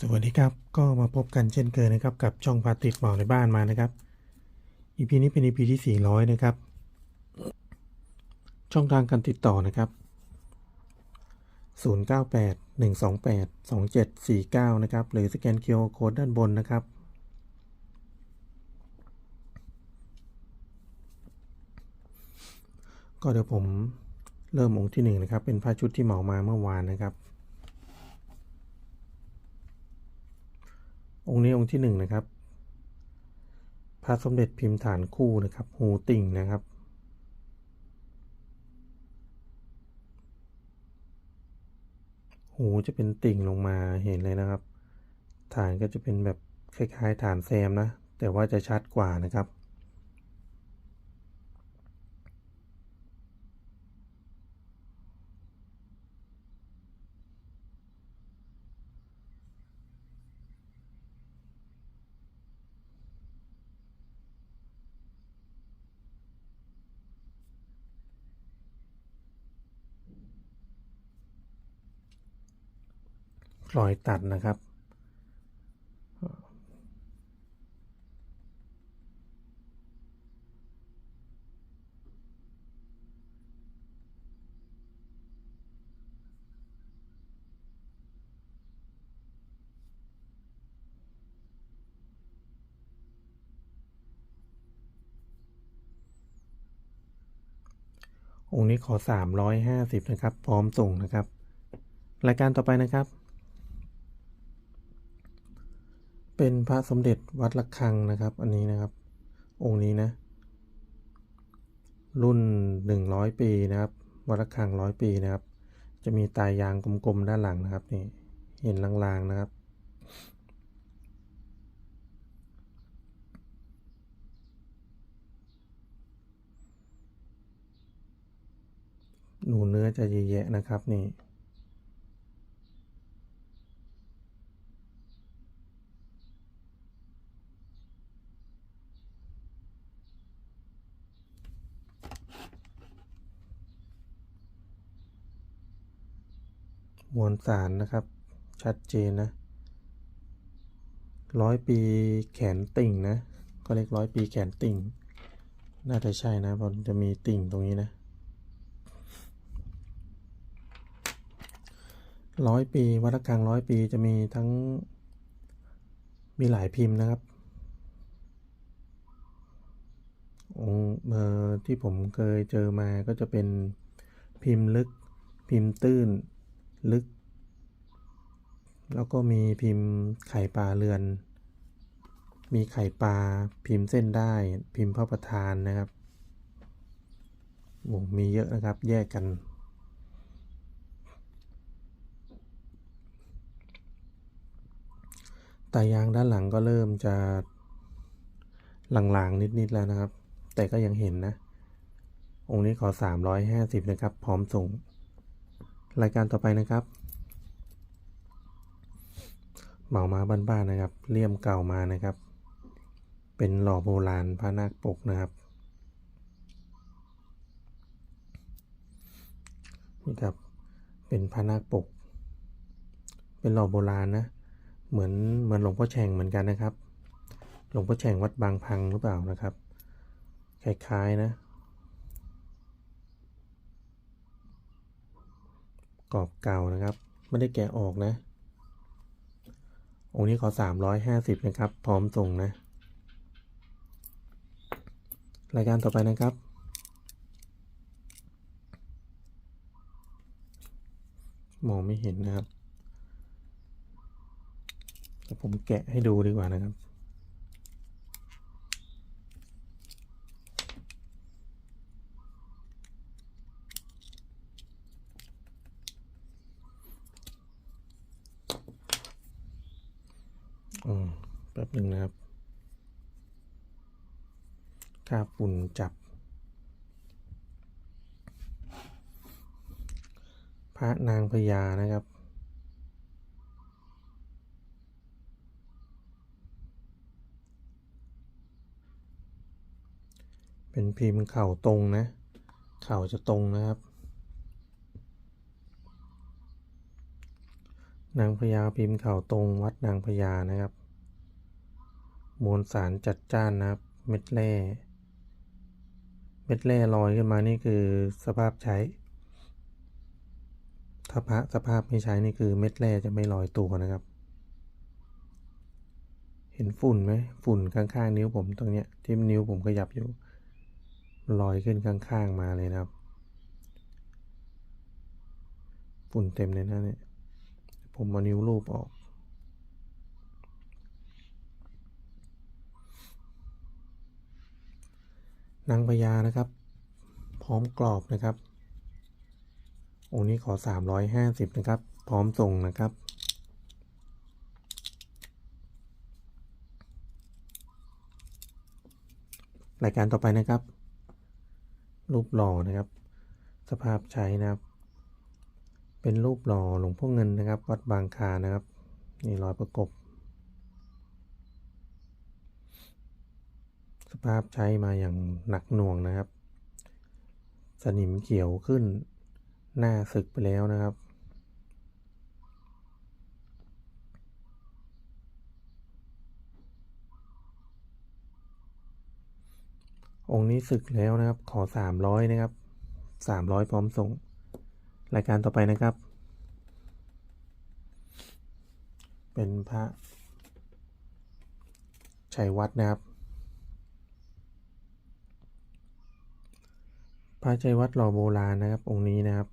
สวัสดีครับ ก็มาพบกันเช่นเคยนะครับ กับช่องพาติดหมอในบ้านมานะครับ EP นี้เป็น EP ที่ 400 นะครับ ช่องทางการติดต่อนะครับ 098 128 2749 นะครับ หรือสแกน QR Code ด้านบนนะครับ ก็เดี๋ยวผมเริ่มองค์ที่หนึ่งนะครับ เป็นผ้าชุดที่เหมามาเมื่อวานนะครับ องค์นี้องค์ที่หนึ่งนะครับพระสมเด็จพิมพ์ฐานคู่นะครับหูติ่งนะครับ หูจะเป็นติ่งลงมาเห็นเลยนะครับ ฐานก็จะเป็นแบบคล้ายๆฐานแซมนะ แต่ว่าจะชัดกว่านะครับ รอยตัดนะครับ องค์นี้ขอ 350 นะครับ พร้อมส่งนะครับ รายการต่อไปนะครับ เป็นพระสมเด็จวัดระฆังนะครับ อันนี้นะครับ องค์นี้นะ รุ่น 100 ปีนะครับ วัดระฆังร้อยปีนะครับ จะมีตายยางกลมๆด้านหลังนะครับนี่เห็นลางๆนะครับ หนูเนื้อจะแยะๆนะครับนี่ มวลสารนะครับ ชัดเจนนะร้อยปีแขนติ่งนะ ก็เรียกร้อยปีแขนติ่ง น่าจะใช่นะเพราะมันจะมีติ่งตรงนี้นะร้อยปี วัดระฆังร้อยปีจะมีทั้งมีหลายพิมพ์นะครับ องค์ที่ผมเคยเจอมาก็จะเป็นพิมพ์ลึกพิมพ์ตื้น ลึก แล้วก็มีพิมพ์ไข่ปลาเรือน มีไข่ปลาพิมพ์เส้นได้ พิมพ์พระประธานนะครับโอ้มีเยอะนะครับแยกกัน ตายางด้านหลังก็เริ่มจะหลางๆนิด ๆ แล้วนะครับ แต่ก็ยังเห็นนะ องค์นี้ขอ 350 นะครับ พร้อมส่ง รายการต่อไปนะครับเหมามาบ้านๆนะครับเลี่ยมเก่ามานะครับ เป็นหล่อโบราณพระนาคปกนะครับนี่ครับเป็นพระนาคปก เป็นหล่อโบราณนะเหมือนเหมือนหลวงพ่อแฉ่งเหมือนกันนะครับ หลวงพ่อแฉ่งวัดบางพังหรือเปล่านะครับคล้ายๆนะ กรอบเก่านะครับ ไม่ได้แกะออกนะ องค์นี้ขอ 350 นะครับ พร้อมส่งนะ รายการต่อไปนะครับ มองไม่เห็นนะครับแต่ผมแกะให้ดูดีกว่านะครับ อืมแป๊บ หนึ่งนะครับค่าฝุ่นจับ พระนางพญานะครับเป็นพิมพ์เข่าตรงนะ เข่าจะตรงนะครับ นางพญาพิมพ์เข่าตรงวัดนางพญานะครับ มวลสารจัดจ้านนะครับ เม็ดแร่ เม็ดแร่ลอยขึ้นมานี่คือสภาพใช้ ถ้าพระสภาพไม่ใช้นี่คือเม็ดแร่จะไม่ลอยตัวนะครับ เห็นฝุ่นไหมฝุ่นข้างๆนิ้วผมตรงเนี้ยที่นิ้วผมขยับอยู่ลอยขึ้นข้างๆมาเลยนะครับ ฝุ่นเต็มเลยนะเนี่ยผมเอานิ้วรูปออก นางพญานะครับ พร้อมกรอบนะครับ องค์นี้ขอ 350 นะครับ พร้อมส่งนะครับ รายการต่อไปนะครับ รูปหล่อนะครับ สภาพใช้นะครับ เป็นรูปหล่อหลวงพ่อเงินนะครับ วัดบางคานะครับ นี่รอยประกบ ภาพใช้มาอย่างหนักหน่วงนะครับ สนิมเขียวขึ้น หน้าสึกไปแล้วนะครับ องค์นี้สึกแล้วนะครับ ขอ 300 นะครับ 300 พร้อมส่ง รายการต่อไปนะครับ เป็นพระชัยวัดนะครับ ระชัยวัดหล่อโบราณนะครับ องค์นี้นะครับ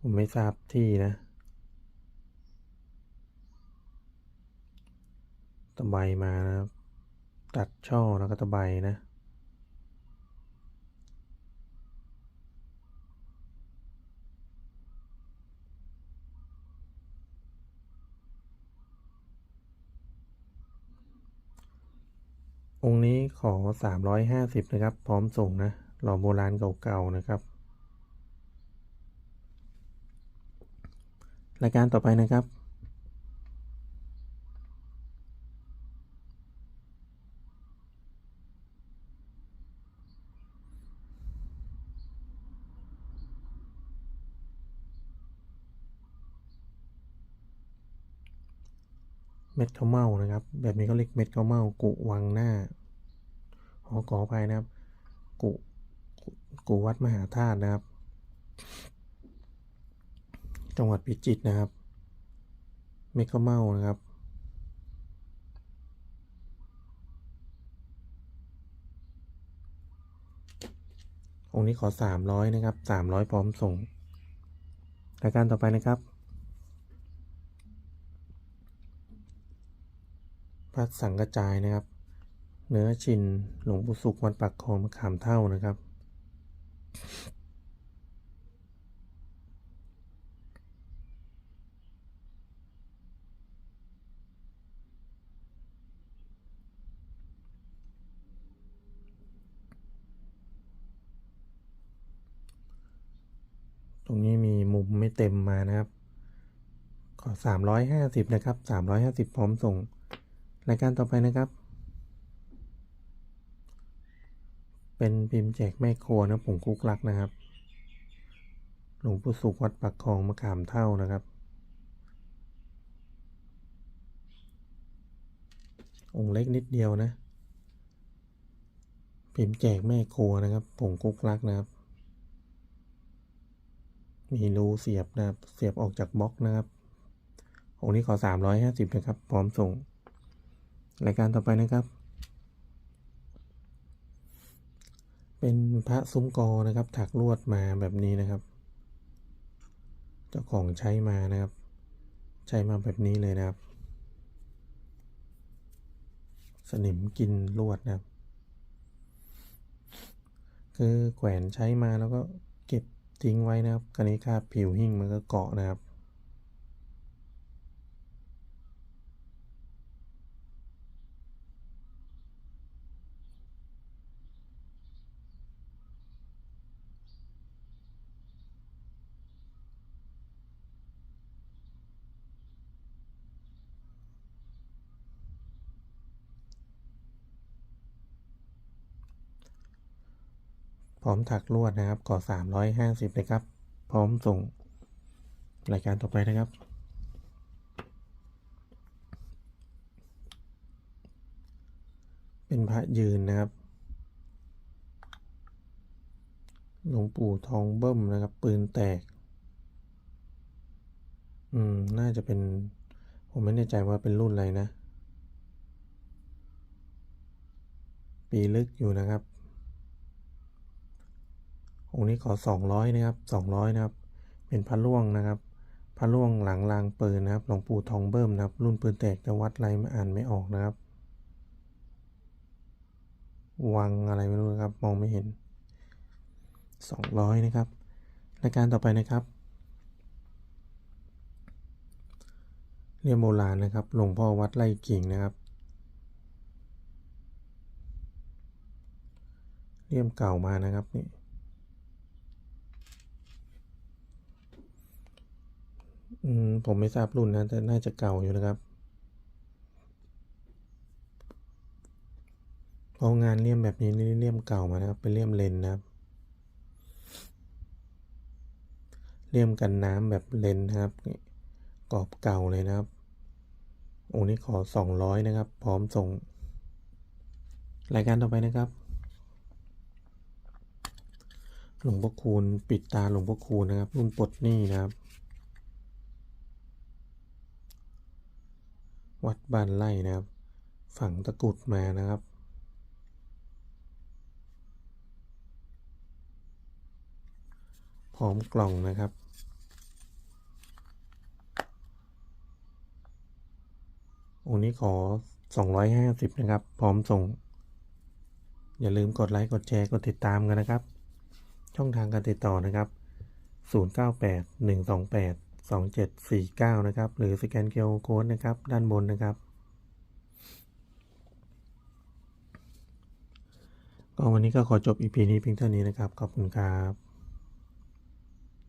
ผมไม่ทราบที่นะตะไบมานะครับ ตัดช่อแล้วก็ตะไบนะ ขอ 350 นะครับ พร้อมส่งนะ หล่อโบราณเก่าๆนะครับ รายการต่อไปนะครับ เม็ดข้าวเม่านะครับ แบบนี้ก็เรียกเม็ดข้าวเม่ากุวังหน้า ขอขออภัยนะครับ กุกุวัดมหาธาตุนะครับ จังหวัดพิจิตรนะครับ เม็ดข้าเม่านะครับองค์นี้ขอ 300 นะครับ 300 พร้อมส่ง รายการต่อไปนะครับพระสังกระจายนะครับ เนื้อชินหลวงปู่สุขวัดปักคลองมะขามเท่านะครับ ตรงนี้มีมุมไม่เต็มมานะครับ ขอ 350 นะครับ 350 พร้อมส่ง รายการต่อไปนะครับ เป็นพิมพ์แจกแม่ครัวนะผงคุกลักนะครับ หลวงปู่สุขวัดปักคลองมะขามเท่านะครับ องค์เล็กนิดเดียวนะ พิมพ์แจกแม่ครัวนะครับผงคุกลักนะครับ มีรูเสียบนะครับ เสียบออกจากบล็อกนะครับองค์นี้ขอ 350นะครับ พร้อมส่ง รายการต่อไปนะครับ เป็นพระซุ้มกอนะครับถักลวดมาแบบนี้นะครับ เจ้าของใช้มานะครับ ใช้มาแบบนี้เลยนะครับ สนิมกินลวดนะครับ คือแขวนใช้มาแล้วก็เก็บทิ้งไว้นะครับกรณีคาบผิวหิ้งมันก็เกาะนะครับ พ ร้อมถักลวดนะครับขอ350เลยครับ พร้อมส่งรายการต่อไปนะครับ เป็นพระยืนนะครับหลวงปู่ทองเบิ้มนะครับ ปืนแตก อืม น่าจะเป็น ผมไม่แน่ใจว่าเป็นรุ่นอะไรนะ ปีลึกอยู่นะครับ องค์นี้ขอสองร้อยนะครับสองร้อยนะครับ เป็นพระล่วงนะครับ พระล่วงหลังรางปืนนะครับ หลวงปู่ทองเบิ้มนะครับ รุ่นปืนแตกแต่วัดอะไรไม่อ่านไม่ออกนะครับ วังอะไรไม่รู้นะครับ มองไม่เห็นสองร้อยนะครับรายการต่อไปนะครับเรียมโบราณนะครับ หลวงพ่อวัดไร่กิ่งนะครับเลี่ยมเก่ามานะครับนี่ อืม ผมไม่ทราบรุ่นนะ แต่น่าจะเก่าอยู่นะครับเพราะงานเลี่ยมแบบนี้นี่เลี่ยมเก่ามานะครับ เป็นเลี่ยมเลนนะครับ เลี่ยมกันน้ำแบบเลนนะครับ กรอบเก่าเลยนะครับองค์นี้ขอสองร้อยนะครับ พร้อมส่ง รายการต่อไปนะครับ หลวงพ่อคูณปิดตาหลวงพ่อคูณนะครับ รุ่นปลดหนี้นะครับ วัดบ้านไร่นะครับ ฝังตะกุดมานะครับ พร้อมกล่องนะครับ องค์นี้ขอ 250 นะครับ พร้อมส่ง อย่าลืมกดไลค์ กดแชร์ กดติดตามกันนะครับ ช่องทางการติดต่อนะครับ 098 128 2749 นะครับ หรือสแกนเคียวโค้ดนะครับ ด้านบนนะครับ ก็วันนี้ก็ขอจบ EP นี้เพียงเท่านี้นะครับ ขอบคุณครับ